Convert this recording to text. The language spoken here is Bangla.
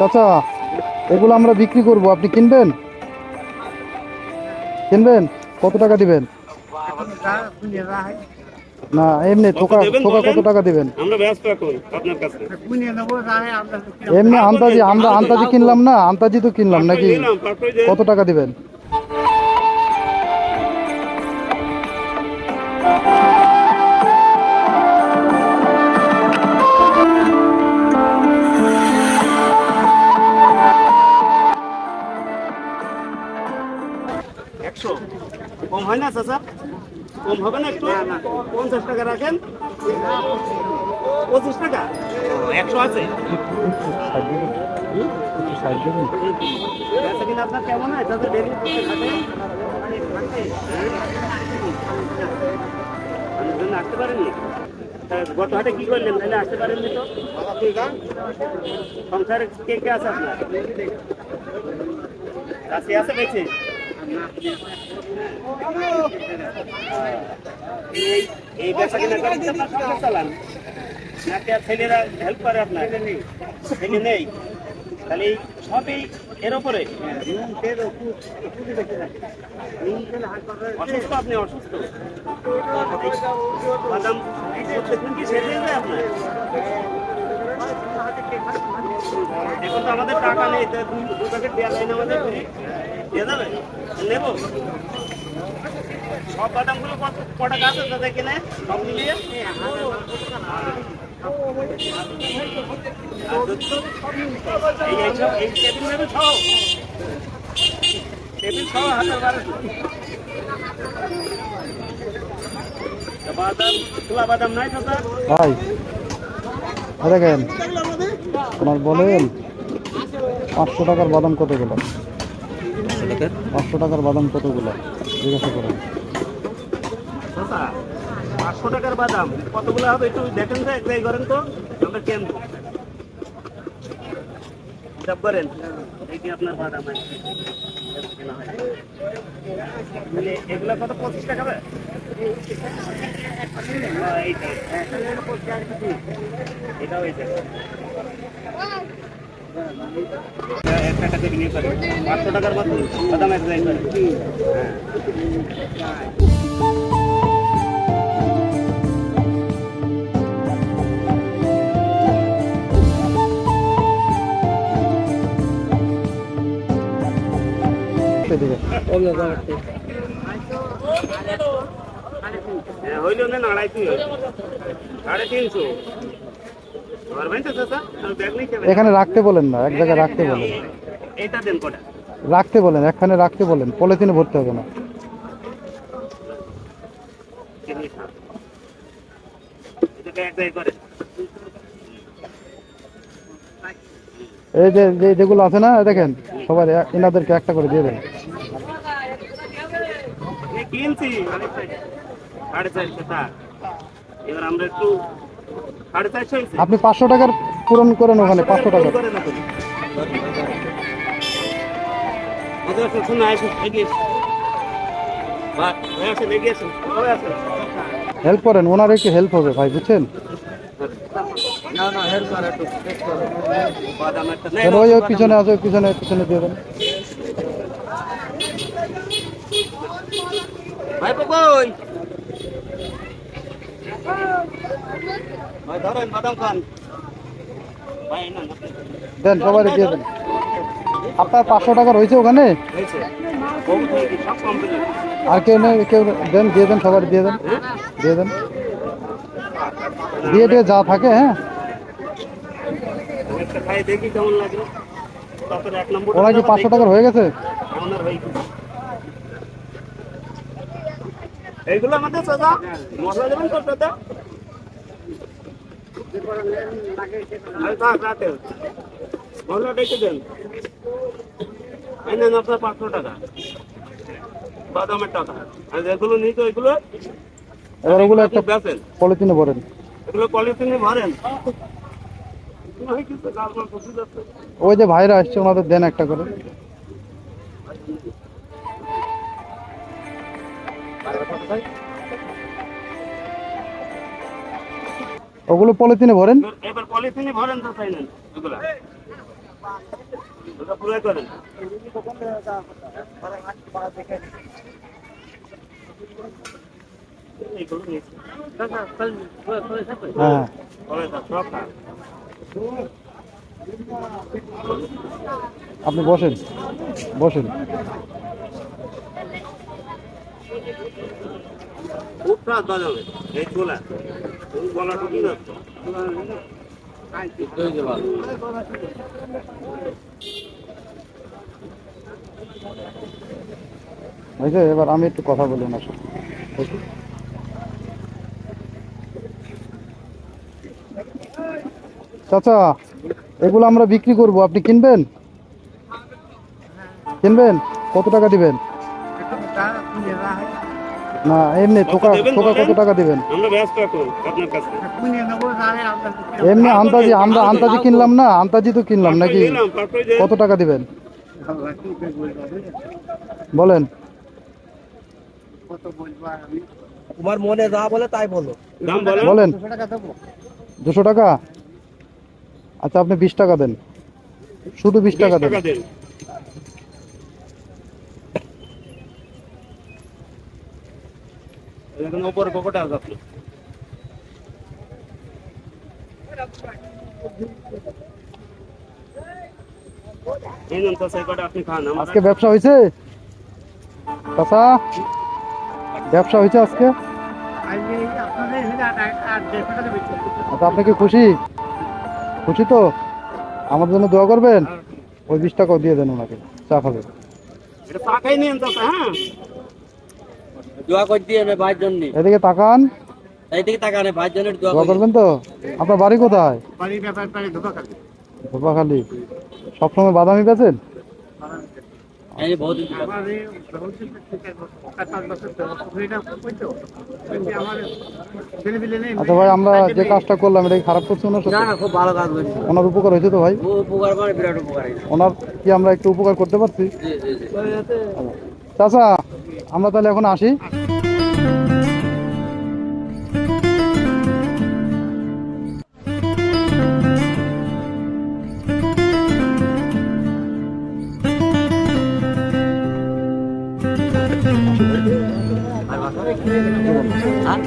চাচা এগুলো আমরা বিক্রি করব। আপনি কিনবেন? কিনবেন? কত টাকা দিবেন? না এমনি থোকা থোকা কত টাকা দিবেন? আমরা ব্যস্ত এখন আপনার কাছে এমনি আন্তাজি আমরা আন্তাজি কিনলাম না আন্তাজি তো কিনলাম নাকি? কত টাকা দিবেন? চাচা কম হবে না একটু? পঞ্চাশ টাকা রাখেন। পঁচিশ টাকা? একশো আছে? বেচা আপনার কেমন হয়? চাচা ডেলি আসতে পারেননি গত হাটে কি করলেন? তাহলে আসতে পারেননি তো? সংসারে কে কে আছে আপনার? আছে বেঁচে এই এই ব্যবসা কিনা চালান। নাকি ছেলেরা হেল্প করে আপনার? ছেলে নেই। তাহলে সবই এর উপরে অসুস্থ আপনি, অসুস্থ। বাদাম কি শেষ হয়ে আপনার? এখন তো আমাদের টাকা নেই না আমাদের সব বাদামগুলো কত কটা সব মিলিয়ে? সহ হাজার বাদাম, খোলা বাদাম নাই দাদা দেখেন আপনার বলেন পাঁচশো টাকার বাদাম কতগুলো পাঁচশো টাকার? বাদাম কতগুলো জিজ্ঞাসা করেন। পাঁচশো টাকার বাদাম কতগুলো হবে একটু দেখেন তো এক করেন তো আমরা কেন? হিসাব করেন। এইটি আপনার বাদাম। তাহলে এগুলো কত পঁচিশ টাকা হবে? হ্যাঁ, এইটা। এটাও এইটা। এক টাকা থেকে নিয়ে পারেন পাঁচশো টাকার মতো বাদাম এক জায়গায় করেন হ্যাঁ এদিকে হ্যাঁ, হইল না সাড়ে তিনশো। এখানে রাখতে বলেন না এক জায়গায় রাখতে বলেন। এইটা দেন কটা? রাখতে বলেন একখানে রাখতে বলেন পলিথিনে ভরতে হবে না। এই যে যেগুলো আছে না দেখেন সবার এনাদেরকে একটা করে দিয়ে দেন। কিনছি। সাড়ে চারশো টাকা। এবার আমরা একটু সাড়ে চারশো আপনি পাঁচশো টাকার পূরণ করেন ওখানে পাঁচশো টাকা। হেল্প করেন ওনার একটু হেল্প হবে ভাই বুঝছেন? ওই ওই পিছনে আছে ওই পিছনে পিছনে দিয়ে দেন। ভাই কই ভাই ধরেন বাদাম খান ভাই না না। দেন সবাই দিয়ে দেন। আপনার পাঁচশো টাকা রয়েছে ওখানে? হয়েছে বহুত হয়ে গেছে, সব কমপ্লিট আর কেউ নেই কেউ দেন দিয়ে দেন সবার দিয়ে দেন। দিয়ে দেন। দিয়ে দিয়ে যা থাকে হ্যাঁ? একটা খাই দেখি কেমন লাগল তারপরে এক নম্বর ওরা কি পাঁচশো টাকার হয়ে গেছে? ওনার হয়ে গেছে। এইগুলো আমাদের দাদা মশলা দেবেন তো দেন আপনার পাঁচশো টাকা বাদামের টাকা আর যেগুলো নিই তো এগুলো এবার ওগুলো একটা বেচেন। পলিথিনে ভরেন। এগুলো পলিথিনে ভরেন। ওই যে ভাইরা আসছে ওনাদের দেন একটা করে। ওগুলো পলিথিনে ভরেন? এবার পলিথিনে ভরেন তো চাই নেন পুরাই করেন। হ্যাঁ। আপনি বসেন। বসেন। উঠটা বাজাবে এই চুলা। তুমি গলা টুকি না এবার আমি একটু কথা বলি সাথে। চাচা এগুলো আমরা বিক্রি করব। আপনি কিনবেন? কিনবেন? কত টাকা দিবেন? না এমনি দেবেন ঠোকা কত টাকা দিবেন? আমরা ব্যস্ত এখন আপনার কাছে। এমনি আন্তাজি আমরা আন্তাজি কিনলাম না আন্তাজি তো কিনলাম নাকি। কত টাকা দিবেন? বলেন। তোমার মনে যা বলে তাই বলো। দাম বলেন। বলেন। দুশো টাকা আচ্ছা আপনি বিশ টাকা দেন। শুধু বিশ টাকা দেন। উপরে আছে আপনি। এই নেন তো সেই আপনি খান আজকে ব্যবসা হয়েছে? চাচা ব্যবসা হয়েছে আজকে? আচ্ছা আপনি কি খুশি? খুশি তো? আমার জন্য দোয়া করবেন? ওই বিশ টাকাও দিয়ে দেন ওনাকে চা খাবে। এটা পাকাই নিন হ্যাঁ। দোয়া করে দিয়ে ভাইয়ের জন্য। এদিকে তাকান। এই দিকে টাকা নে ভাইয়ের জন্য দোয়া করবেন তো? আপনার বাড়ি কোথায়? ধোপাখালি সবসময় বাদামি বেচেন। আচ্ছা ভাই আমরা যে কাজটা করলাম এটা কি খারাপ করছি ওনার না সাথে? না খুব ভালো কাজ করছি। ওনার উপকার হয়েছে তো ভাই? উপকার মানে বিরাট উপকার ওনার কি আমরা একটু উপকার করতে পারছি? জি জি জি। চাচা আমরা তাহলে এখন আসি হ্যাঁ?